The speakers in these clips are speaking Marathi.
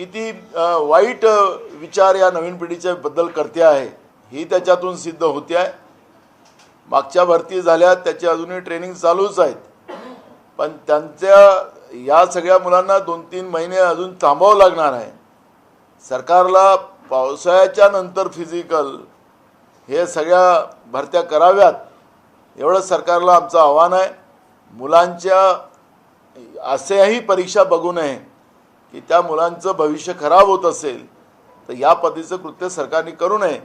किती वाईट विचार या नवीन पिढीच्या बद्दल करते आहे ही त्याच्यातून सिद्ध होते आहे. मागच्या भरती झाल्या त्याची अजूनही ट्रेनिंग चालूच आहेत. पण त्यांच्या या सगळ्या मुलांना दोन तीन महिने अजून थांबावं लागणार आहे. सरकारला पावसाळ्याच्या नंतर फिजिकल हे सगळ्या भरत्या कराव्यात एवढं सरकारला आमचं आव्हान आहे. मुलांच्या असेही परीक्षा बघू नये. की त्या मुलांचं भविष्य खराब होत असेल तर या पद्धतीचं कृत्य सरकारने करू नये.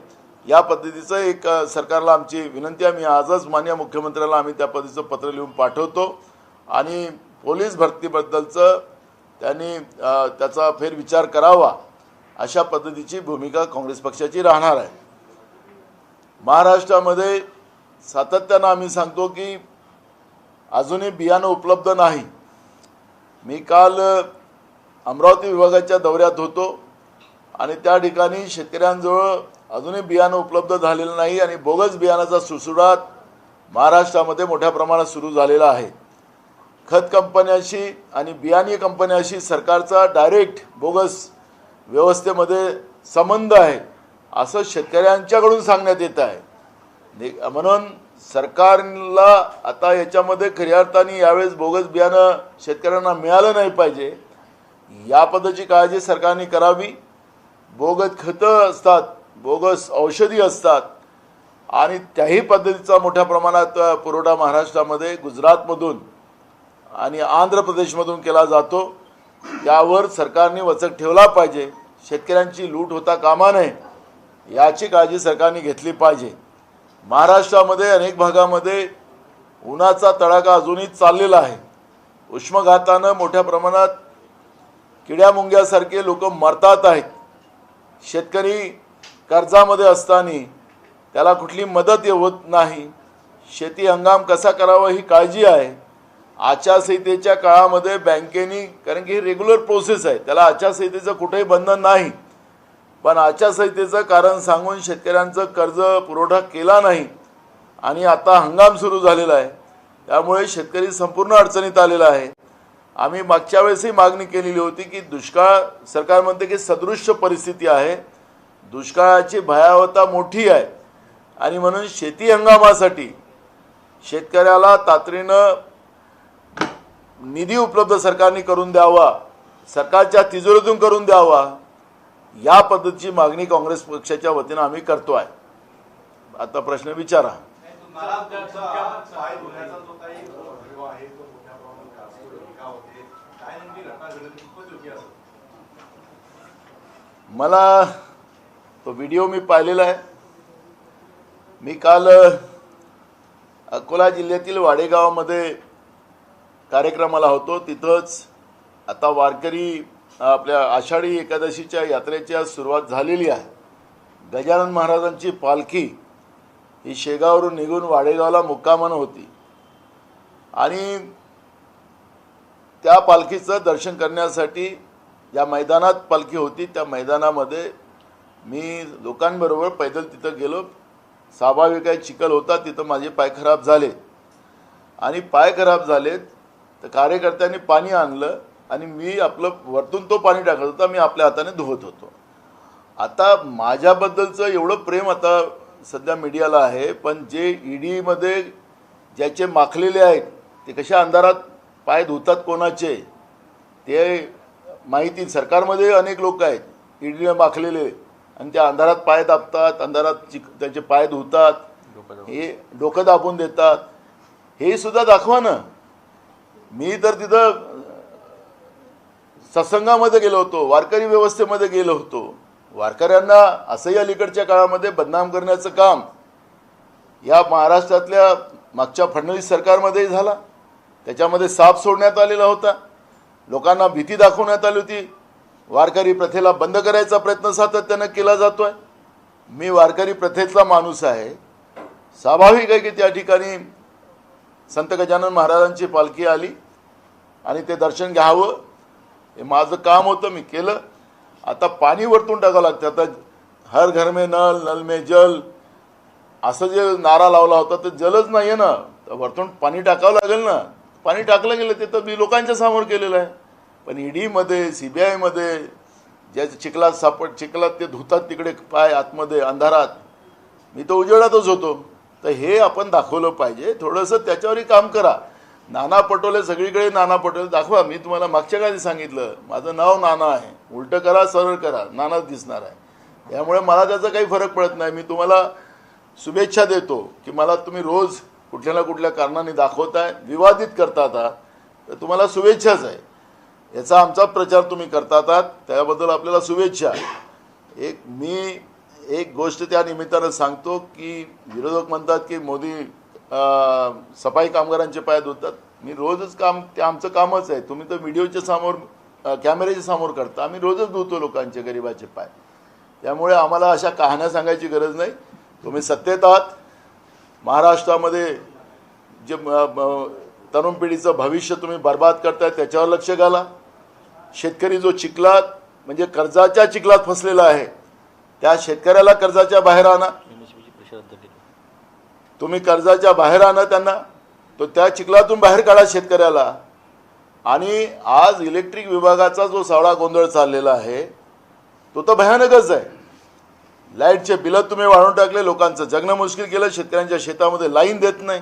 या पद्धतीचं एक सरकारला आमची विनंती आम्ही आजच मान्य मुख्यमंत्र्याला आम्ही त्या पद्धतीचं पत्र लिहून पाठवतो. आणि पोलीस भरतीबद्दलचं त्यांनी त्याचा फेरविचार करावा अशा पद्धतीची भूमिका काँग्रेस पक्षाची राहणार आहे. महाराष्ट्रामध्ये सातत्यानं आम्ही सांगतो की अजूनही बियाणं उपलब्ध नाही. मी काल अमरावती विभागाच्या दौऱ्यात होतो आणि त्या ठिकाणी शेतकऱ्यांजवळ अजूनही बियाणं उपलब्ध झालेलं नाही आणि बोगस बियाणाचा सुसुडात महाराष्ट्रामध्ये मोठ्या प्रमाणात सुरू झालेला आहे. खत कंपन्याशी आणि बियाणे कंपन्याशी सरकारचा डायरेक्ट बोगस व्यवस्थेमध्ये संबंध आहे असं शेतकऱ्यांच्याकडून सांगण्यात येत आहे. ने- म्हणून सरकारला आता याच्यामध्ये खऱ्या अर्थाने यावेळेस बोगस बियाणं शेतकऱ्यांना मिळालं नाही पाहिजे या पद्धतीची काळजी सरकारने करावी. बोगस खतं असतात बोगस औषधी असतात. आणि त्याही पद्धतीचा मोठ्या प्रमाणात पुरवठा महाराष्ट्रामध्ये गुजरातमधून आणि आंध्र प्रदेशमधून केला जातो. त्यावर सरकारने वचक ठेवला पाहिजे. शेतकऱ्यांची लूट होता कामा नये याची काळजी सरकारने घेतली पाहिजे. महाराष्ट्रामध्ये अनेक भागामध्ये उन्हाचा तडाखा अजूनही चाललेला आहे. उष्मघातानं मोठ्या प्रमाणात किड्यामुंग्यासारखे लोक मरतात आहेत. शेतकरी कर्जामध्ये असताना त्याला कुठली मदत होत नाही. शेती हंगाम कसा करावा ही काळजी आहे. आचारसंहितेच्या काळामध्ये बँकेनी कारण की ही रेग्युलर प्रोसेस आहे त्याला आचारसंहितेचं कुठेही बंधन नाही. पण आचारसंहितेचं कारण सांगून शेतकऱ्यांचं कर्ज पुरवठा केला नाही. आणि आता हंगाम सुरू झालेला आहे. त्यामुळे शेतकरी संपूर्ण अडचणीत आलेला आहे. आम्ही मागच्या वेळेसही मागणी केलेली होती की दुष्काळ सरकार म्हणते की सदृश्य परिस्थिती आहे. दुष्काळाची भयावहता मोठी आहे. आणि म्हणून शेती हंगामासाठी शेतकऱ्याला तातडीनं निधी उपलब्ध सरकारने करून द्यावा सरकारच्या तिजोरीतून करून द्यावा या पद्धतीची मागणी काँग्रेस पक्षाच्या वतीनं आम्ही करतो आहे. आता प्रश्न विचारा. मला तो व्हिडिओ मी पाहिलेला आहे. मी काल अकोला जिल्ह्यातील वाडेगावामध्ये कार्यक्रमाला होतो. तिथंच आता वारकरी आपल्या आषाढी एकादशीच्या यात्रेच्या सुरुवात झालेली आहे. गजानन महाराजांची पालखी ही शेगावरून निघून वाडेगावला मुक्कामानं होती. आणि त्या पालखीचं दर्शन करण्यासाठी ज्या मैदानात पालखी होती. त्या मैदानामध्ये मी लोकांबरोबर पैदल तिथं गेलो. स्वाभाविक आहे चिखल होता. तिथं माझे पाय खराब झाले. आणि पाय खराब झालेत तर कार्यकर्त्यांनी पाणी आणलं आणि मी आपलं वरतून तो पाणी टाकत होता. मी आपल्या हाताने धुवत होतो. आता माझ्याबद्दलचं एवढं प्रेम आता सध्या मीडियाला आहे पण जे ईडीमध्ये ज्याचे माखलेले आहेत ते कशा अंधारात पाय धुतात कोणाचे? ते माहिती सरकारमध्ये अनेक लोक आहेत. ईडीने माखलेले. आणि त्या अंधारात पाय दाबतात अंधारात चिक त्याचे पाय धुतात. हे डोकं दाबून देतात. हे सुद्धा दाखवा ना. मी तर तिथं सत्संगामध्ये गेलो होतो वारकरी व्यवस्थेमध्ये गेलो होतो. वारकऱ्यांना असंही अलीकडच्या काळामध्ये बदनाम करण्याचं काम या महाराष्ट्रातल्या मागच्या फडणवीस सरकारमध्येही झाला. त्याच्यामध्ये साप सोडण्यात आलेला होता. लोकांना भीती दाखवण्यात आली होती. वारकरी प्रथेला बंद करायचा प्रयत्न सातत्यानं केला जातोय. मी वारकरी प्रथेतला माणूस आहे. स्वाभाविक आहे की त्या ठिकाणी संत गजानन महाराजांची पालखी आली आणि ते दर्शन घ्यावं. हे माझं काम होतं मी केलं. आता पाणी वरतून टाकावं लागतं. आता हर घर में नल नल में जल. असं जे नारा लावला होता ते जलच नाही आहे ना. तर वरतून पाणी टाकावं लागेल ना. पाणी टाकलं गेलं ते तर मी लोकांच्या समोर केलेलं आहे. पण ईडीमध्ये सी बी आयमध्ये ज्या चिखलात सापड चिखलात ते धुतात तिकडे पाय आतमध्ये अंधारात मी तर उजेडातच होतो. तर हे आपण दाखवलं पाहिजे. थोडंसं त्याच्यावरही काम करा. नाना पटोले सगळीकडे नाना पटोले. दाखवा मी तुम्हाला मागच्या काळी सांगितलं. माझं नाव नाना आहे. उलटं करा सरळ करा. नानाच दिसणार आहे. त्यामुळे मला त्याचा काही फरक पडत नाही. मी तुम्हाला शुभेच्छा देतो की मला तुम्ही रोज कुठल्या ना कुठल्या कारणाने दाखवताय विवादित करतात आहात तर तुम्हाला शुभेच्छाच आहे. याचा आमचा प्रचार तुम्ही करतात आहात त्याबद्दल आपल्याला शुभेच्छा. एक मी एक गोष्ट त्या निमित्तानं सांगतो की विरोधक म्हणतात की मोदी सफाई कामगारांचे पाय धुतात. मी रोजच काम ते आमचं कामच आहे. तुम्ही तर व्हिडिओच्या समोर कॅमेऱ्याच्या समोर करता. आम्ही रोजच धुतो लोकांचे गरिबाचे पाय. त्यामुळे आम्हाला अशा कहाण्या सांगायची गरज नाही. तुम्ही सत्तेत आहात. महाराष्ट्रामध्ये जे तरुण पिढीचं भविष्य तुम्ही बर्बाद करताय त्याच्यावर लक्ष घाला. शेतकरी जो चिखलात म्हणजे कर्जाच्या चिखलात फसलेला आहे त्या शेतकऱ्याला कर्जाच्या बाहेर आणा. तुम्ही कर्जाच्या बाहेर आणा त्यांना तो त्या चिखलातून बाहेर काढा शेतकऱ्याला. आणि आज इलेक्ट्रिक विभागाचा जो सावळा गोंधळ चाललेला आहे तो तर भयानकच आहे. लाईटचे बिलं तुम्ही वाढवून टाकले लोकांचं. जगणं मुश्किल केलं शेतकऱ्यांच्या शेतामध्ये लाईन देत नाही.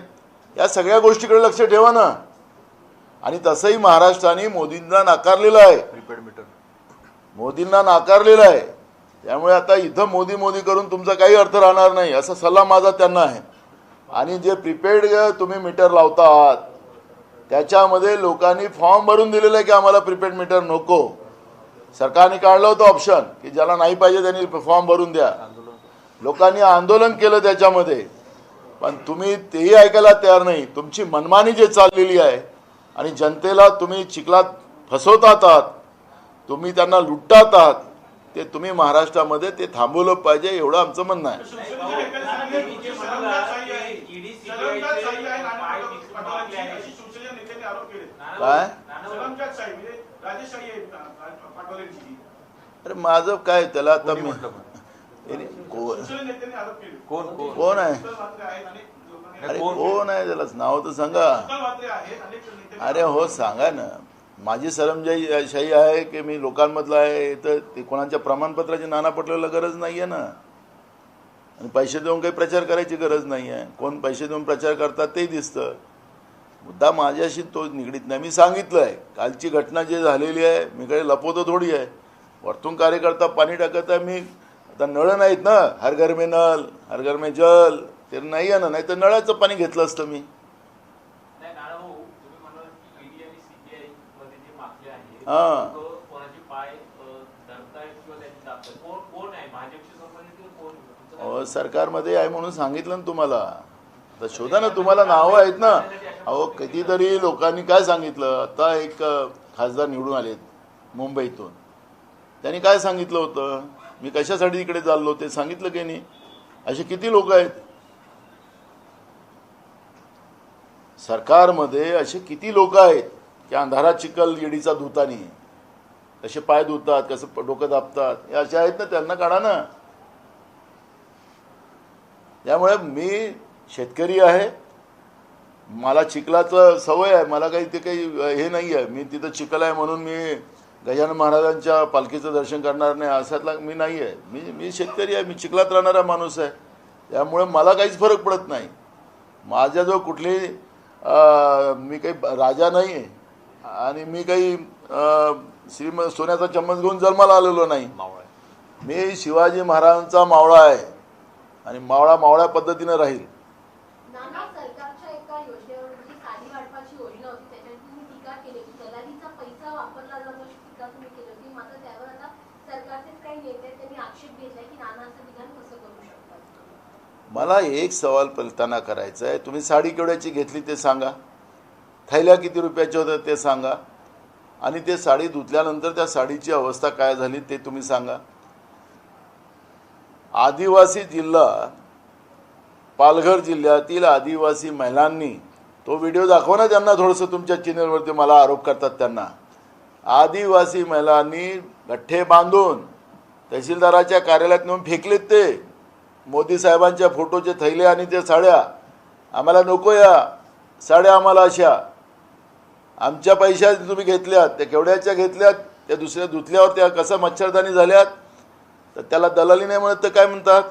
या सगळ्या गोष्टीकडे लक्ष ठेवा ना. आणि तसंही महाराष्ट्राने मोदींना नाकारलेलं आहे. Prepaid meter. मोदींना नाकारलेलं आहे. त्यामुळे आता इथं मोदी मोदी करून तुमचा काही अर्थ राहणार नाही. असा सल्ला माझा त्यांना आहे. आणि जे प्रीपेड तुम्ही मीटर लावता आहात त्याच्यामध्ये लोकांनी फॉर्म भरून दिलेला आहे की आम्हाला प्रीपेड मीटर नको. सरकारने काढलं होतं ऑप्शन की ज्याला नाही पाहिजे त्यांनी फॉर्म भरून द्या. लोकांनी आंदोलन केलं त्याच्यामध्ये. पण तुम्ही तेही ऐकायला तयार नाही. तुमची मनमानी जे चाललेली आहे आणि जनतेला तुम्ही चिखलात फसवतात आहात तुम्ही त्यांना लुटतात आहात ते तुम्ही महाराष्ट्रामध्ये ते थांबवलं पाहिजे एवढं आमचं म्हणणं आहे. काय? अरे माझं काय त्याला आता मी. कोण कोण? आहे? अरे कोण- आहे त्याला? नाव तर सांगा. अरे हो सांगा ना. माझी सरमजाई शाही आहे की मी लोकांमधला आहे? तर ते कोणाच्या प्रमाणपत्राची नाना पटलेला गरज नाही आहे ना. आणि पैसे देऊन काही प्रचार करायची गरज नाही आहे कोण पैसे देऊन प्रचार करतात तेही दिसतं. मुद्दा माझ्याशी तो निगडीत नाही. मी सांगितलं आहे कालची घटना जी झालेली आहे मी काही लपवतो थोडी आहे. वरतून कार्यकर्ता पाणी टाकत आहे मी आता नळं नाहीत ना. हर घर में नल हर घर में जल ते नाही आहे ना. नाही तर नळाचं पाणी घेतलं असतं मी. हा. सरकारमध्ये आहे म्हणून सांगितलं ना तुम्हाला. तर शोधा ना तुम्हाला नावं आहेत ना? अहो कितीतरी लोकांनी काय सांगितलं? आता एक खासदार निवडून आलेत मुंबईतून. त्यांनी काय सांगितलं होतं? मी कशासाठी इकडे चाललो? ते सांगितलं की नाही? असे किती लोक आहेत? सरकारमध्ये असे किती लोक आहेत की अंधारात चिखल येडीचा धुतानी कसे पाय धुतात कसं डोकं दाबतात हे असे आहेत ना त्यांना काढा ना. त्यामुळे मी शेतकरी आहे. मला चिखलाचं सवय आहे. मला काही ते काही हे नाही आहे मी तिथं चिखल आहे म्हणून मी गजानन महाराजांच्या पालखीचं दर्शन करणार नाही असातला मी नाही आहे मी मी शेतकरी आहे. मी चिखलात राहणारा माणूस आहे. त्यामुळे मला काहीच फरक पडत नाही. माझ्याजवळ कुठली मी काही राजा नाही आहे आणि मी काही श्रीम सोन्याचा चम्मच घेऊन जन्माला आलेलो नाही. मी शिवाजी महाराजांचा मावळा आहे. आणि मावळा मावळ्या पद्धतीनं राहील नाना सरकारच्या एका योजनेवर म्हणजे साडी वाटपाची योजना होती त्याच्यावर तुम्ही टीका केली की दलालीचा पैसा वापरला जातो अशी टीका तुम्ही केली होती मात्र त्यावर आता सरकारचेच काही नेते आहेत, त्यांनी आक्षेप घेतलाय की नाना असं विधान कसं करू शकतात मला एक सवाल पलताना करायचा आहे. तुम्ही साडी केवढ्याची घेतली ते सांगा. थैल्या किती रुपयाच्या होत्या ते सांगा. आणि ते साडी धुतल्यानंतर त्या साडीची अवस्था काय झाली ते तुम्ही सांगा. आदिवासी जिल्हा पालघर जिल्ह्यातील आदिवासी महिलांनी तो व्हिडिओ दाखवा ना त्यांना थोडंसं तुमच्या चॅनलवरती मला आरोप करतात त्यांना. आदिवासी महिलांनी गठ्ठे बांधून तहसीलदाराच्या कार्यालयात नेऊन फेकलेत ते. मोदी साहेबांच्या फोटोचे थैले आणि ते साड्या आम्हाला नको या. साड्या आम्हाला अशा. आमच्या पैशा तुम्ही घेतल्यात त्या केवढ्याच्या घेतल्यात त्या दुसऱ्या धुतल्यावर त्या कसं मच्छरदाणी झाल्यात? तर त्याला दलाली नाही म्हणत तर काय म्हणतात?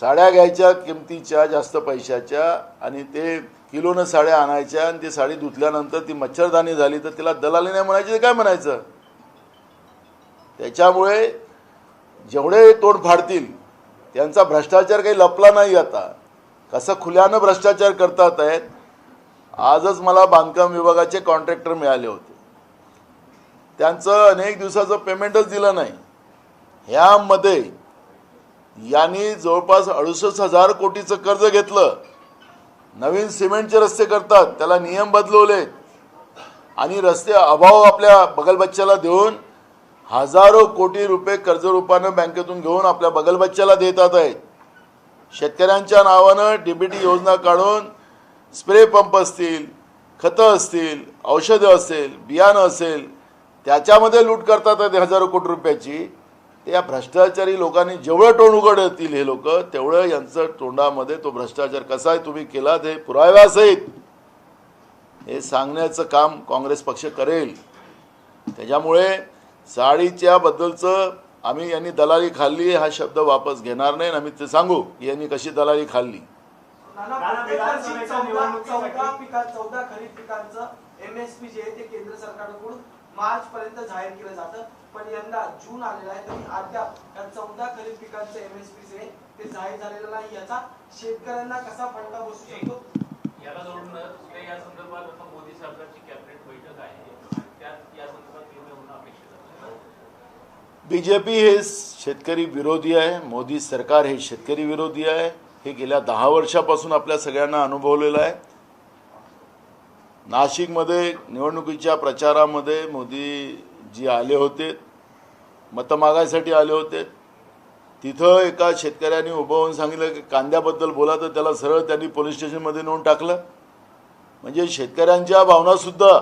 साड्या घ्यायच्या किमतीच्या जास्त पैशाच्या आणि ते किलोनं साड्या आणायच्या आणि ती साडी धुतल्यानंतर ती मच्छरदाणी झाली तर तिला दलाली नाही म्हणायची तर काय म्हणायचं? त्याच्यामुळे जेवढे तोड फाडतील त्यांचा भ्रष्टाचार काही लपला नाही आता. कसं खुल्यानं भ्रष्टाचार करतात आहेत आजच मला बांधकाम विभागाचे कॉन्ट्रॅक्टर मिळाले होते. त्यांचं अनेक दिवसाचं पेमेंटच दिलं नाही. ह्यामध्ये यांनी जवळपास अडुसष्ट हजार कोटीचं कर्ज घेतलं. नवीन सिमेंटचे रस्ते करतात त्याला नियम बदलवले आणि रस्ते अभाव आपल्या बगलबच्च्याला देऊन हजारो कोटी रुपये कर्जरूपानं बँकेतून घेऊन आपल्या बगलबच्च्याला देतात आहेत. शेतकऱ्यांच्या नावानं डीबीटी योजना काढून स्प्रे पंप असतील खतं असतील औषधं असेल बियाणं असेल त्याच्यामध्ये लूट करतात आहेत हजारो कोटी रुपयाची. त्या भ्रष्टाचारी लोकांनी जेवढं तोंड उघडतील हे लोक तेवढं यांचं तोंडामध्ये तो भ्रष्टाचार कसा आहे तुम्ही केला ते पुराव्यासहित हे सांगण्याचं काम काँग्रेस पक्ष करेल. त्याच्यामुळे साडीच्या बद्दलचं आम्ही यांनी दलाली खाल्ली हा शब्द वापस घेणार नाही. आम्ही ते सांगू की यांनी कशी दलाली खाल्ली. चौदा खरीप पिकांचं एमएसपी जे आहे ते केंद्र सरकारकडून मार्च पर्यंत जाहीर केलं जातं. पण यंदा जून आलेला आहे तरी अद्याप या चौदा खरीप पिकांचं एमएसपी जे आहे ते जाहीर झालेलं नाही. याचा शेतकऱ्यांना कसा फटका बसू शकतो? याला जोडूनच ते या संदर्भात आता मोदी सरकारची कॅबिनेट बैठक आहे आणि त्यात या संदर्भात निर्णय होणं अपेक्षित आहे बी जे पी हे शेतकरी विरोधी आहे मोदी सरकार हे शेतकरी विरोधी आहे. हे गेल्या दहा वर्षापासून आपल्या सगळ्यांना अनुभवलेलं आहे. नाशिकमध्ये निवडणुकीच्या प्रचारामध्ये मोदीजी आले होते मतं मागायसाठी आले होते. तिथं एका शेतकऱ्याने उभं होऊन सांगितलं की कांद्याबद्दल बोला तर त्याला सरळ त्यांनी पोलीस स्टेशनमध्ये नेऊन टाकलं. म्हणजे शेतकऱ्यांच्या भावनासुद्धा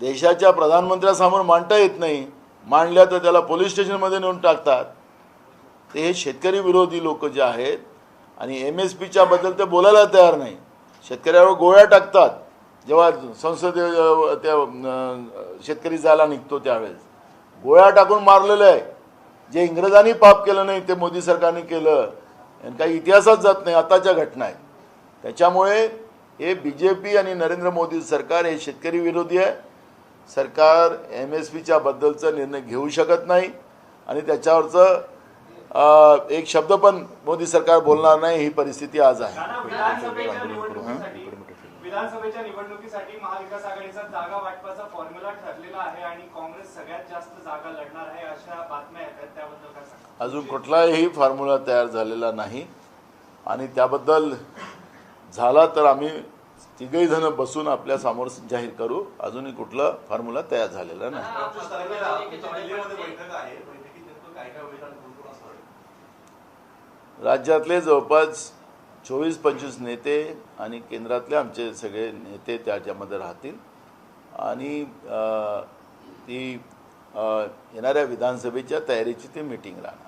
देशाच्या प्रधानमंत्र्यासमोर मांडता येत नाही. मांडल्या तर त्याला पोलीस स्टेशनमध्ये नेऊन टाकतात. ते हे शेतकरी विरोधी लोक जे आहेत आणि एम एस पीच्या बद्दल ते बोलायला तयार नाही. शेतकऱ्यावर गोळ्या टाकतात. जेव्हा संसदे त्या शेतकरी जायला निघतो त्यावेळेस. गोळ्या टाकून मारलेलं आहे. जे इंग्रजांनी पाप केलं नाही ते मोदी सरकारने केलं. आणि काही इतिहासात जात नाही आताच्या घटना आहेत. त्याच्यामुळे हे बी जे पी आणि नरेंद्र मोदी सरकार हे शेतकरी विरोधी आहे. सरकार एम एस पीच्या बद्दलचा निर्णय घेऊ शकत नाही आणि त्याच्यावरचं एक शब्द पण मोदी सरकार बोलणार नाही ही परिस्थिती आज आहे. नाना, विधानसभेच्या निवडणुकीसाठी विधानसभेच्या निवडणुकीसाठी महाविकास आघाडीचा जागा वाटपाचा फॉर्म्युला ठरलेला आहे आणि काँग्रेस सगळ्यात जास्त जागा लढणार आहे अशा बातम्या येत आहेत. त्याबद्दल काय सांगा अजून कुठलाही फॉर्म्युला तयार झालेला नाही. आणि त्याबद्दल झाला तर आम्ही तिघही जण बसून आपल्यासमोर जाहीर करू. अजूनही कुठला फॉर्म्युला तयार झालेला नाही? राज्यातले जवळपास चोवीस पंचवीस नेते आणि केंद्रातले आमचे सगळे नेते त्याच्यामध्ये राहतील. आणि ती येणाऱ्या विधानसभेच्या तयारीची ती मीटिंग राहणार.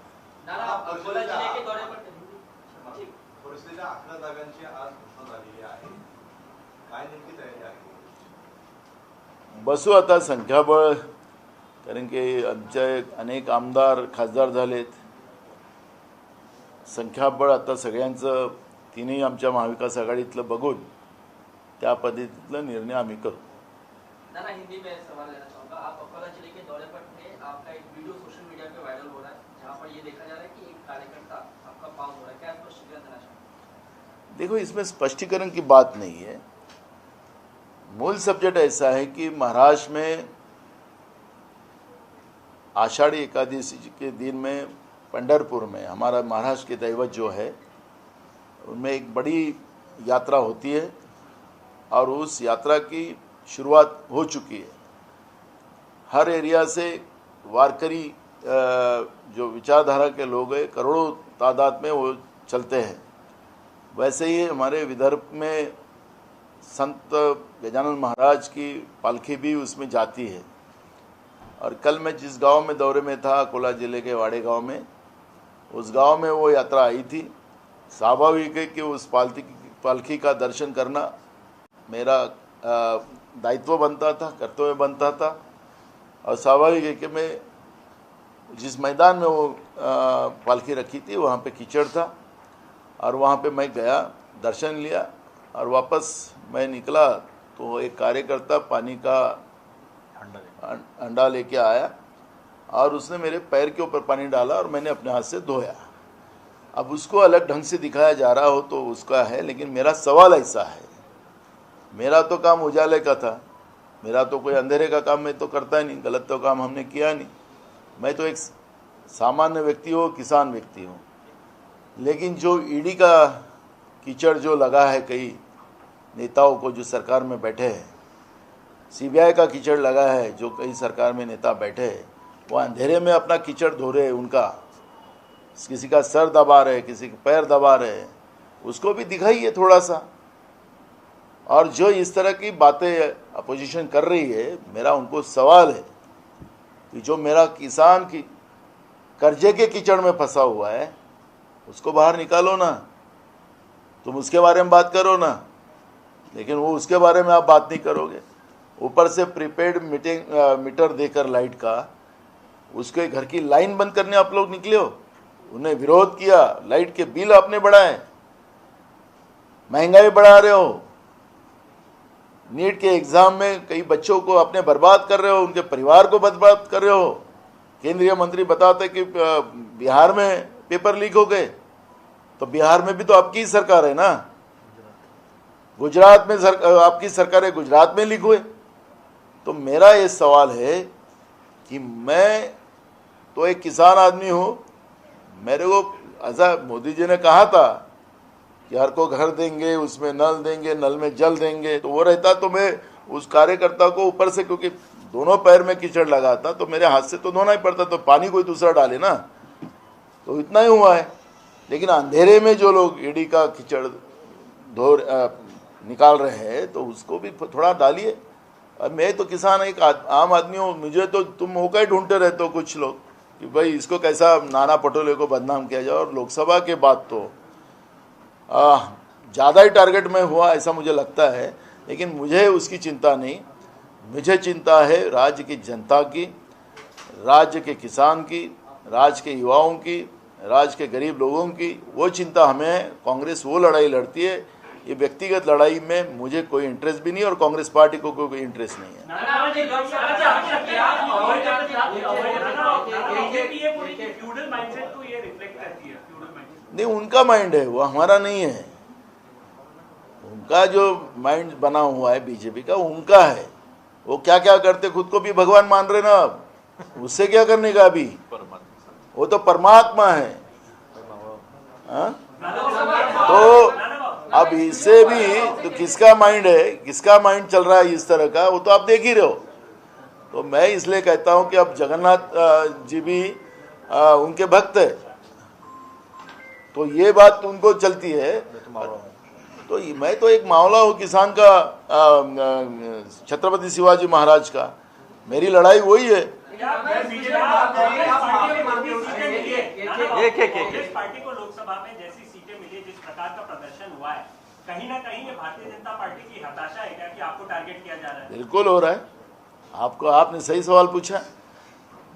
आज घोषणा झालेली आहे. बसू आता संख्याबळ कारण की आमचे अनेक आमदार खासदार झालेत. संख्याबळ आता सगळ्यांचं तिन्ही आमच्या महाविकास आघाडीतलं बघून त्या पद्धतीतला निर्णय आम्ही करू. देखो इसमें स्पष्टीकरण की बात नहीं है. मूल सब्जेक्ट ऐसा है कि महाराष्ट्र में आषाढ़ी एकादशी के दिन में पंडरपुर में, हमारा महाराष्ट्र के दैवत जो है, उनमें एक बड़ी यात्रा होती है और उस यात्रा की शुरुआत हो चुकी है। हर एरिया से वारकरी जो विचारधारा के लोग हैं, करोड़ों तादाद में वो चलते हैं। वैसे ही हमारे विदर्भ में संत गजानन महाराज की पालखी भी उसमें जाती है। और कल मैं जिस गाँव में, दौरे में था, अकोला ज़िले के वाड़े गाँव में, उस गाँव में वो यात्रा आई थी। स्वाभाविक है कि उस पालकी पालखी का दर्शन करना मेरा दायित्व बनता था, कर्तव्य बनता था। और स्वाभाविक है कि मैं जिस मैदान में वो पालखी रखी थी, वहाँ पे कीचड़ था। और वहाँ पे मैं गया, दर्शन लिया और वापस मैं निकला तो एक कार्यकर्ता पानी का अंडा लेके आया और उसने मेरे पैर के ऊपर पानी डाला और मैंने अपने हाथ से धोया। अब उसको अलग ढंग से दिखाया जा रहा हो तो उसका है, लेकिन मेरा सवाल ऐसा है। मेरा तो काम उजाले का था। मेरा तो कोई अंधेरे का काम मैं तो करता ही नहीं, गलत तो काम हमने किया नहीं। मैं तो एक सामान्य व्यक्ति हूँ, किसान व्यक्ति हूँ। लेकिन जो ईडी का कीचड़ जो लगा है कई नेताओं को जो सरकार में बैठे हैं, सीबीआई का कीचड़ लगा है, जो कई सरकार में नेता बैठे हैं, वो अंधेरे में अपना कीचड़ धो रहे हैं, उनका। किसी का सर दबा रहे किसी का पैर दबा रहे उसको भी दिखाइए थोड़ा सा और जो इस तरह की बातें अपोजिशन कर रही है, मेरा उनको सवाल है कि जो मेरा किसान की कर्जे के कीचड़ में फंसा हुआ है, उसको बाहर निकालो ना। तुम उसके बारे में बात करो ना। लेकिन वो उसके बारे में आप बात नहीं करोगे। ऊपर से प्रीपेड मीटिंग मीटर देकर लाइट का, उसके घर की लाइन बंद करने आप लोग निकले हो। उन्हें विरोध किया लाइट के बिल आपने बढ़ाए। महँगाई बढ़ा रहे हो। नीट के एग्ज़ाम में कई बच्चों को अपने बर्बाद कर रहे हो, उनके परिवार को बर्बाद कर रहे हो। केंद्रीय मंत्री बताते कि बिहार में पेपर लीक हो गए। तो बिहार में भी तो आपकी ही सरकार है ना। गुजरात में सर, आपकी सरकार गुजरात में लीक हुए। तो मेरा ये सवाल है कि मैं तो एक किसान आदमी हूँ। मेरे को ऐसा मोदी जी ने कहा था कि हर को घर देंगे उसमें नल देंगे नल में जल देंगे। तो वो रहता तो मैं उस कार्यकर्ता को ऊपर से क्योंकि दोनों पैर में कीचड़ लगा था तो मेरे हाथ से तो धोना ही पड़ता तो पानी कोई दूसरा डाले ना। तो इतना ही हुआ है। लेकिन अंधेरे में जो लोग ईडी का कीचड़ धो निकाल रहे हैं तो उसको भी थोड़ा डालिए। अब मैं तो किसान एक आम आदमी हूँ, मुझे तो तुम मौका ही ढूंढते रहते हो कुछ लोग, कि भाई इसको कैसा नाना पटोले को बदनाम किया जाए, और लोकसभा के बाद तो ज़्यादा ही टारगेट में हुआ, ऐसा मुझे लगता है। लेकिन मुझे उसकी चिंता नहीं, मुझे चिंता है राज्य की जनता की, राज्य के किसान की, राज्य के युवाओं की, राज्य के गरीब लोगों की, वो चिंता हमें, कांग्रेस वो लड़ाई लड़ती है ये व्यक्तिगत लड़ाई में मुझे कोई इंटरेस्ट भी नहीं और कांग्रेस पार्टी को कोई इंटरेस्ट नहीं है। नहीं उनका माइंड है वो हमारा नहीं है। उनका जो माइंड बना हुआ है बीजेपी का उनका है। वो क्या क्या करते खुद को भी भगवान मान रहे ना अब। उससे क्या करने का अभी? वो तो परमात्मा है। हाँ? तो अब इससे भी तो किसका माइंड है किसका माइंड चल रहा है इस तरह का वो तो आप देख ही रहे हो तो मैं इसलिए कहता हूँ कि अब जगन्नाथ जी भी अ, उनके भक्त है तो ये बात उनको चलती है तो मैं तो एक मामला हूँ किसान का अ, अ, छत्रपति शिवाजी महाराज का मेरी लड़ाई वही है एक एक कांग्रेस पार्टी को प्रदर्शन हुआ है। कहीं ना कहीं ये भारतीय जनता पार्टी की हताशा है क्या कि आपको टारगेट किया जा रहा है? बिल्कुल हो रहा है। आपको, आपने सही सवाल पूछा।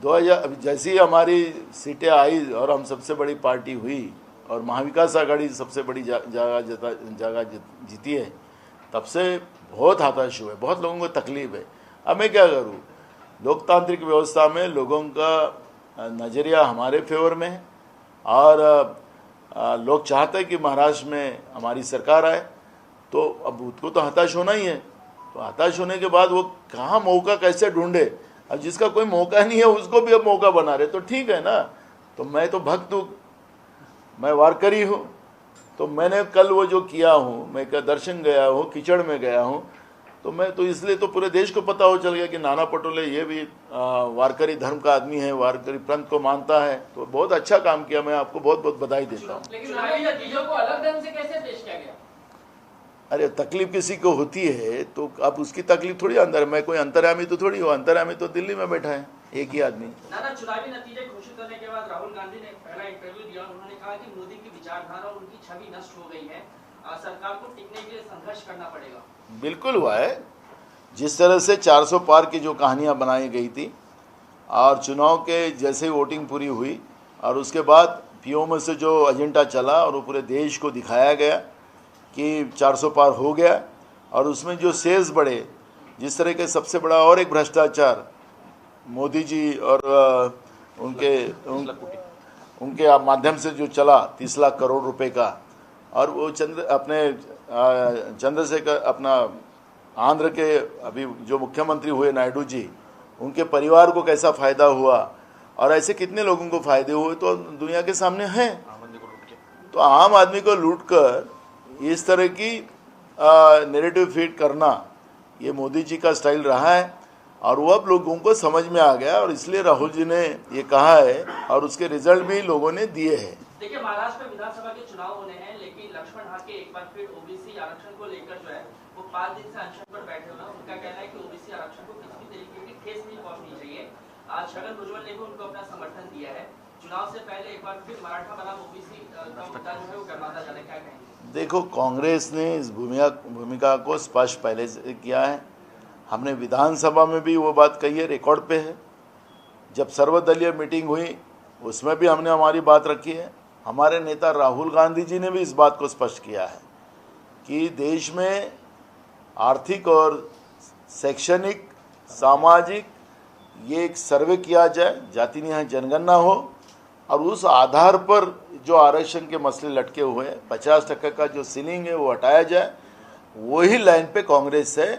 दो हज़ार जैसी हमारी सीटें आई और हम सबसे बड़ी पार्टी हुई और महाविकास आघाड़ी सबसे बड़ी जगह जगह जीती है, तब से बहुत हताश हुए, बहुत लोगों को तकलीफ़ है। अब मैं क्या करूँ? लोकतांत्रिक व्यवस्था में लोगों का नज़रिया हमारे फेवर में है और लोग चाहते हैं कि महाराष्ट्र में हमारी सरकार आए तो अब उसको तो हताश होना ही है। तो हताश होने के बाद वो कहाँ मौका कैसे ढूंढे? अब जिसका कोई मौका नहीं है, उसको भी अब मौका बना रहे। तो ठीक है ना? तो मैं तो भक्त हूँ, मैं वारकरी हूँ तो मैंने कल वो जो किया हूँ, मैं का दर्शन गया हूँ, कीचड़ में गया हूँ तो मैं तो इसलिए तो पूरे देश को पता हो चल गया कि नाना पटोले ये भी वारकरी धर्म का आदमी है वारकरी पंथ को मानता है। तो बहुत अच्छा काम किया मैं आपको बहुत बहुत बधाई देता हूँ। लेकिन चुनावी नतीजों को अलग ढंग से कैसे पेश किया गया? अरे तकलीफ़ किसी को होती है तो आप उसकी तकलीफ़ थोड़ी अंदर मैं कोई अंतर्यामी तो थोड़ी हो अंतर्यामी तो दिल्ली में बैठा है एक ही आदमी। नाना चुनावी नतीजे घोषित करने के बाद राहुल गांधी ने पहला इंटरव्यू दिया उन्होंने कहा कि मोदी की विचारधारा और उनकी छवि नष्ट हो गई है। सरकार को टिकने के लिए संघर्ष करना पड़ेगा। बिल्कुल हुआ है। जिस तरह से 400 पार की जो कहानियाँ बनाई गई थी और चुनाव के जैसे ही वोटिंग पूरी हुई और उसके बाद पीओ में से जो एजेंडा चला और वो पूरे देश को दिखाया गया कि 400 पार हो गया और उसमें जो सेल्स बढ़े जिस तरह के सबसे बड़ा और एक भ्रष्टाचार मोदी जी और उनके उन, उनके माध्यम से जो चला तीस लाख करोड़ रुपए का और वो चंद्र अपने चंद्रशेखर अपना आंध्र के अभी जो मुख्यमंत्री हुए नायडू जी, उनके परिवार को कैसा फ़ायदा हुआ? और ऐसे कितने लोगों को फ़ायदे हुए? तो दुनिया के सामने हैं। तो आम आदमी को लूट कर इस तरह की नेरेटिव फ़ीड करना, ये मोदी जी का स्टाइल रहा है। और वो अब लोगों को समझ में आ गया और इसलिए राहुल जी ने ये कहा है और उसके रिज़ल्ट भी लोगों ने दिए हैं। देखिए, महाराष्ट्र में विधानसभा के चुनाव होने हैं लेकिन लक्ष्मण हाके एक बार फिर ओबीसी आरक्षण को लेकर जो है वो पाँच दिन से अनशन पर बैठे हुए हैं। उनका कहना है कि ओबीसी आरक्षण को किसी भी तरीके की ठेस नहीं पहुंचनी चाहिए। आज छगन भुजबल ने भी उनको अपना समर्थन दिया है। चुनाव से पहले एक बार फिर मराठा बनाम ओबीसी का मुद्दा जो है वो गर्माता जाने क्या कहेंगे? देखो कांग्रेस ने इस भूमिका भूमिका को स्पष्ट पहले से किया है। हमने विधानसभा में भी वो बात कही है रिकॉर्ड पे है। जब सर्वदलीय मीटिंग हुई उसमें भी हमने हमारी बात रखी है। हमारे नेता राहुल गांधी जी ने भी इस बात को स्पष्ट किया है। कि देश में आर्थिक और शैक्षणिक, सामाजिक ये एक सर्वे किया जाए, जाति न्याय जनगणना हो, और उस आधार पर जो आरक्षण के मसले लटके हुए हैं, पचास टक्का का जो सीलिंग है वो हटाया जाए, वही लाइन पे कांग्रेस है।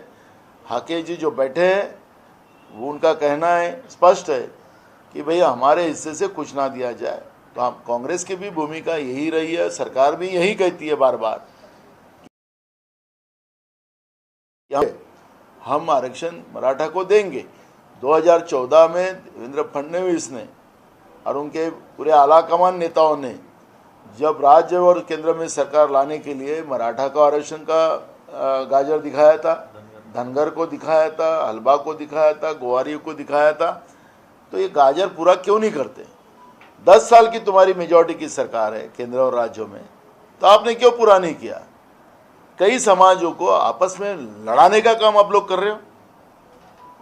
हाके जी जो बैठे हैं, वो उनका कहना है, स्पष्ट है कि भाई हमारे हिस्से से कुछ ना दिया जाए। तो हम कांग्रेस की भी भूमिका यही रही है, सरकार भी यही कहती है बार बार। हम आरक्षण मराठा को देंगे। 2014 में देवेंद्र फडणवीस ने और उनके पूरे आला कमान नेताओं ने जब राज्य और केंद्र में सरकार लाने के लिए मराठा का आरक्षण का गाजर दिखाया था, धनगर को दिखाया था हलबा को दिखाया था ग्वारी को दिखाया था तो ये गाजर पूरा क्यों नहीं करते? दस साल की तुम्हारी मेजोरिटी की सरकार है केंद्र और राज्यों में तो आपने क्यों पूरा नहीं किया? कई समाजों को आपस में लड़ाने का काम आप लोग कर रहे हो।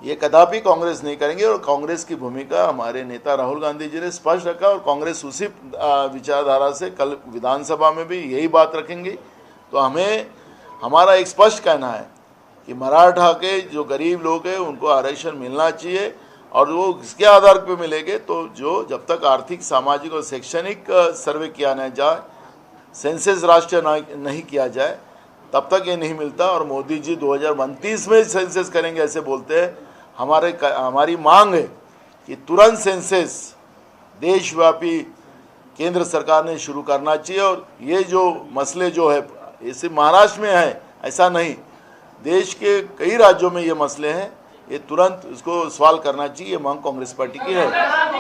ये कदापि कांग्रेस नहीं करेंगे और कांग्रेस की भूमिका हमारे नेता राहुल गांधी जी ने स्पष्ट रखा और कांग्रेस उसी विचारधारा से कल विधानसभा में भी यही बात रखेंगे। तो हमें, हमारा एक स्पष्ट कहना है कि मराठा के जो गरीब लोग हैं, उनको आरक्षण मिलना चाहिए और वो इसके आधार पर मिलेंगे? तो जो जब तक आर्थिक, सामाजिक और शैक्षणिक सर्वे किया न जाए, सेंसेस राष्ट्रीय नहीं किया जाए तब तक ये नहीं मिलता और मोदी जी 2029 में सेंसेस करेंगे, ऐसे बोलते हैं। हमारे हमारी मांग है कि तुरंत सेंसेस देशव्यापी केंद्र सरकार ने शुरू करना चाहिए और ये जो मसले जो है सिर्फ़ महाराष्ट्र में है, ऐसा नहीं। देश के कई राज्यों में ये मसले हैं, ये तुरंत इसको सवाल करना चाहिए मांग कांग्रेस पार्टी की है आघाड़ी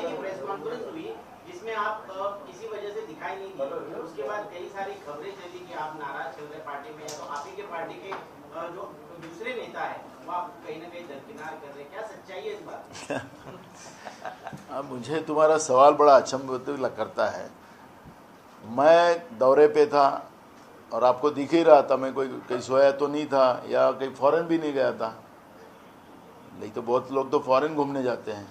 की प्रेस कॉन्फ्रेंस हुई जिसमें आप अ, किसी वजह उसके बाद कई सारी खबरें चली कि आप नाराज़ चल रहे पार्टी में तो आप ही के पार्टी के जो दूसरे नेता है, वो आप कहीं ना कहीं दरकिनार कर रहे क्या सच्चाई है इस बात अब मुझे तुम्हारा सवाल बड़ा अचंभित करता है। मैं दौरे पे था और आपको दिख ही रहा था, मैं कोई, कहीं सोया तो नहीं था या कहीं फॉरेन भी नहीं गया था। नहीं तो बहुत लोग तो फॉरेन घूमने जाते हैं।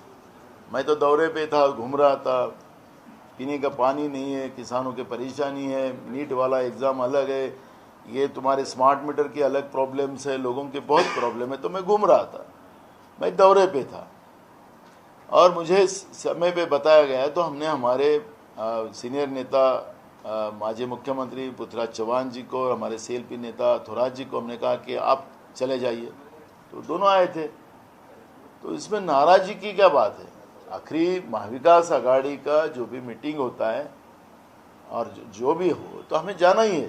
मैं तो दौरे पे था, घूम रहा था पीने का पानी नहीं है, किसानों के परेशानी है, नीट वाला एग्ज़ाम अलग है, ये तुम्हारे स्मार्ट मीटर की अलग प्रॉब्लम्स है, लोगों के बहुत प्रॉब्लम है तो मैं घूम रहा था, मैं दौरे पे था। और मुझे समय पे बताया गया तो हमने हमारे सीनियर नेता माजी मुख्यमंत्री पृथ्वीराज चौहान जी को और हमारे सीएलपी नेता थोराज जी को हमने कहा कि आप चले जाइए। तो दोनों आए थे। तो इसमें नाराज़गी की क्या बात है? आखिरी महाविकास आघाड़ी का जो भी मीटिंग होता है और जो, भी हो तो हमें जाना ही है।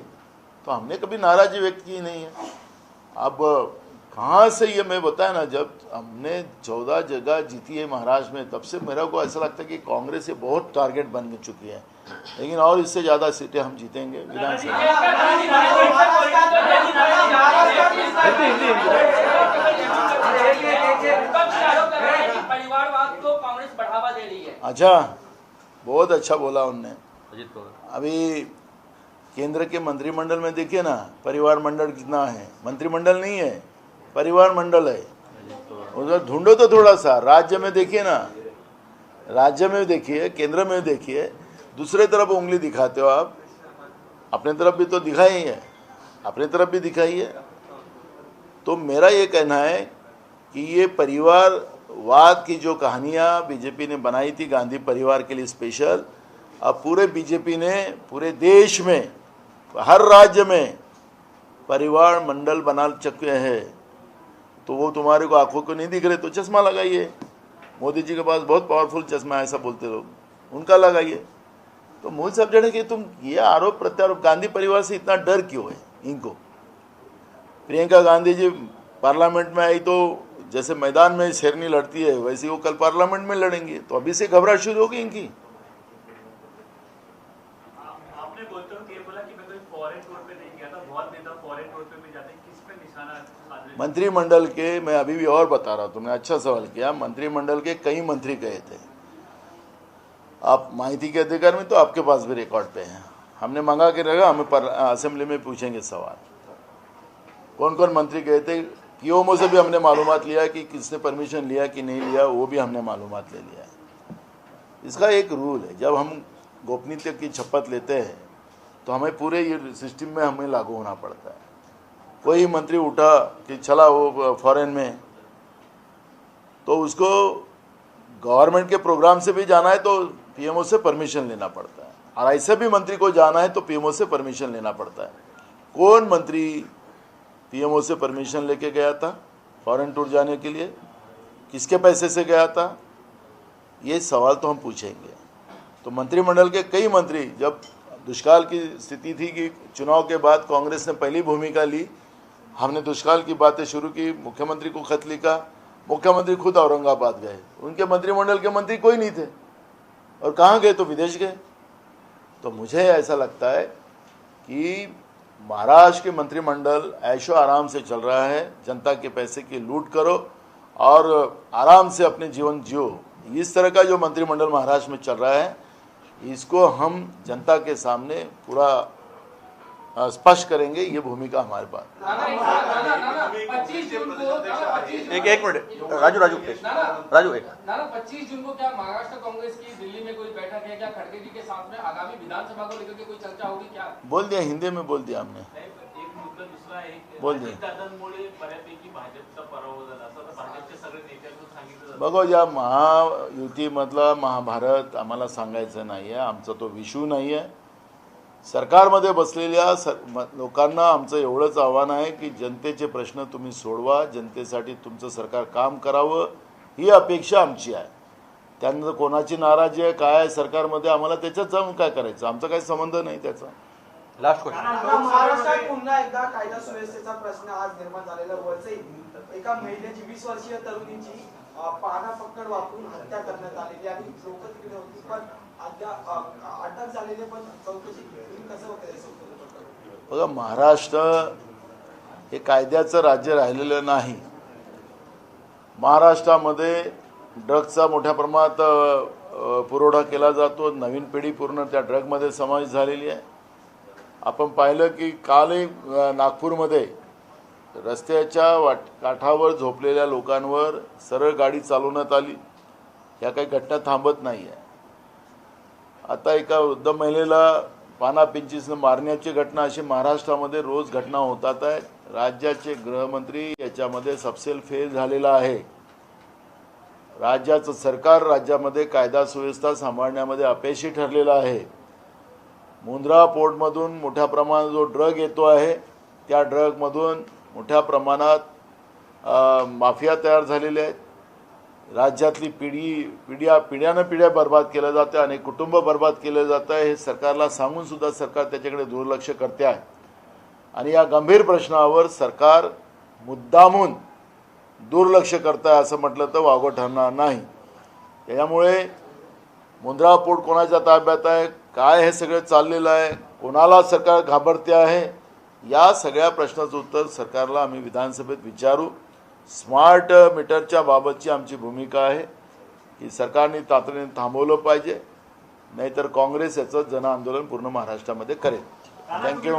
तो हमने कभी नाराज़गी व्यक्त की नहीं है। अब कहाँ से ये मैं बताया ना जब हमने चौदह जगह जीती है महाराष्ट्र में तब से मेरा को ऐसा लगता है कि कांग्रेस ये बहुत टारगेट बन चुकी है। लेकिन और इससे ज़्यादा सीटें हम जीतेंगे विधानसभा विपक्ष आरोप कर रहा है कि परिवारवाद को कांग्रेस बढ़ावा दे रही है अच्छा बहुत अच्छा बोला उनने। अभी केंद्र के मंत्रिमंडल में देखिए ना परिवार मंडल कितना है। मंत्रिमंडल नहीं है परिवार मंडल है। उधर ढूंढो तो थोड़ा सा राज्य में देखिए ना। राज्य में देखिए केंद्र में देखिए दूसरे तरफ़ उंगली दिखाते हो आप। अपने तरफ़ भी तो दिखाई है अपने तरफ़ भी दिखाई है। तो मेरा ये कहना है कि ये परिवारवाद की जो कहानियाँ बीजेपी ने बनाई थी गांधी परिवार के लिए स्पेशल अब पूरे बीजेपी ने, पूरे देश में, हर राज्य में परिवार मंडल बना चुके हैं। तो वो तुम्हारे को आँखों को नहीं दिख रहे तो चश्मा लगाइए। मोदी जी के पास बहुत पावरफुल चश्मा है, ऐसा बोलते लोग। उनका लगाइए। तो मूल सब्जेक्ट है कि तुम, ये आरोप प्रत्यारोप, गांधी परिवार से इतना डर क्यों है, इनको? प्रियंका गांधी जी पार्लियामेंट में आई तो जैसे मैदान में शेरनी लड़ती है वैसे वो कल पार्लियामेंट में लड़ेंगी। तो अभी से घबराहट शुरू होगी इनकी? मंत्रिमंडल के मैं अभी भी और बता रहा हूँ तुमने अच्छा सवाल किया। मंत्रिमंडल के कई मंत्री गए थे। आप माहिती के अधिकार में तो आपके पास भी रिकॉर्ड पे हैं। हमने मंगा के रखा हमें असेंबली में पूछेंगे सवाल। कौन कौन मंत्री गए थे? पीओमओ से भी हमने मालूम लिया कि किसने परमिशन लिया कि नहीं लिया, वो भी हमने मालूम ले लिया इसका एक रूल है, जब हम गोपनीयता की शपथ लेते हैं तो हमें पूरे ये सिस्टम में हमें लागू होना पड़ता है। कोई मंत्री उठा कि चला वो फॉरेन में तो उसको गवर्नमेंट के प्रोग्राम से भी जाना है तो पीएमओ से परमिशन लेना पड़ता है। और ऐसे भी मंत्री को जाना है तो पीएमओ से परमिशन लेना पड़ता है। कौन मंत्री पीएमओ से परमिशन लेके गया था फॉरेन टूर जाने के लिए। किसके पैसे से गया था? ये सवाल तो हम पूछेंगे। तो मंत्रिमंडल के कई मंत्री, जब दुष्काल की स्थिति थी कि चुनाव के बाद कांग्रेस ने पहली भूमिका ली, हमने दुष्काल की बातें शुरू की, मुख्यमंत्री को खत लिखा, मुख्यमंत्री खुद औरंगाबाद गए। उनके मंत्रिमंडल के मंत्री कोई नहीं थे। और कहाँ गए? तो विदेश गए। तो मुझे ऐसा लगता है कि महाराष्ट्र के मंत्रिमंडल ऐशो आराम से चल रहा है, जनता के पैसे की लूट करो और आराम से अपने जीवन जियो। इस तरह का जो मंत्रिमंडल महाराष्ट्र में चल रहा है, इसको हम जनता के सामने पूरा स्पष्ट करेंगे ये भूमिका हमारे पास। पच्चीस जून को एक एक मिनट। राजू राजू राजू एक। पच्चीस जून को क्या महाराष्ट्र कांग्रेस की दिल्ली में कोई बैठक है? क्या खड़गे जी के साथ में आगामी विधानसभा को लेकर के कोई चर्चा होगी क्या? बोल दिया हिंदी में बोल दिया हमने बोल दिया। बघो या महायुतीमधला महाभारत आम्हाला सांगायचं नाही आहे आमचा तो विषू नाही आहे सरकारमध्ये बसलेल्या सर म- लोकांना आमचं एवढंच आव्हान आहे की जनतेचे प्रश्न तुम्ही सोडवा जनतेसाठी तुमचं सरकार काम करावं ही अपेक्षा आमची आहे. त्यानंतर कोणाची नाराजी आहे काय आहे सरकारमध्ये आम्हाला त्याच्यात जाऊन काय करायचं? आमचा काही संबंध नाही त्याचा. लास्ट क्वेश्चन पुन्हा एकदा कायदा सुव्यवस्थेचा प्रश्न आज निर्माण झालेला एका महिलेची वीस वर्षीय तरुणीची पाना पकड वापरून हत्या करण्यात आलेली आणि लोक तिकडे होती पण बघा महाराष्ट्र हे कायद्याचं राज्य राहिलेलं नाही. महाराष्ट्रामध्ये ड्रग्जचा मोठ्या प्रमाणात पुरवठा केला जातो. नवीन पिढी पूर्ण त्या ड्रगमध्ये समावेश झालेली आहे. आपण पाहिलं की कालही नागपूरमध्ये रस्त्याच्या वाट काठावर झोपलेल्या लोकांवर सरळ गाडी चालवण्यात आली. ह्या काही घटना थांबत नाही आहे आता एका वृद्ध महिलेला पाना पिंचीसनं मारण्याची घटना अशी महाराष्ट्रामध्ये रोज घटना होतात आहे. राज्याचे गृहमंत्री याच्यामध्ये सपसेल फेल झालेला आहे. राज्याचं सरकार राज्यामध्ये कायदा सुव्यवस्था सांभाळण्यामध्ये अपयशी ठरलेलं आहे. मुंद्रा पोर्टमधून मोठ्या प्रमाणात जो ड्रग येतो आहे त्या ड्रगमधून मोठ्या प्रमाणात माफिया तयार झालेल्या आहेत. राज्यातली पिढी पिढ्या पिढ्यानं पिढ्या बर्बाद केल्या जाते अनेक कुटुंब बर्बाद केले जात आहे हे सरकारला सांगून सुद्धा सरकार त्याच्याकडे दुर्लक्ष करते आहे. आणि या गंभीर प्रश्नावर सरकार मुद्दामून दुर्लक्ष करत आहे असं म्हटलं तर वागो ठरणार नाही. त्याच्यामुळे मुंद्रा पोट कोणाच्या ताब्यात आहे? काय हे सगळं चाललेलं आहे? कोणाला सरकार घाबरते आहे? या सगळ्या प्रश्नाचं उत्तर सरकारला आम्ही विधानसभेत विचारू. स्मार्ट मीटरच्या बाबतची आमची भूमिका आहे. की सरकारने तातडीने थांबवलं पाहिजे. नाहीतर काँग्रेस याचं जनआंदोलन पूर्ण महाराष्ट्रामध्ये करेल. थँक्यू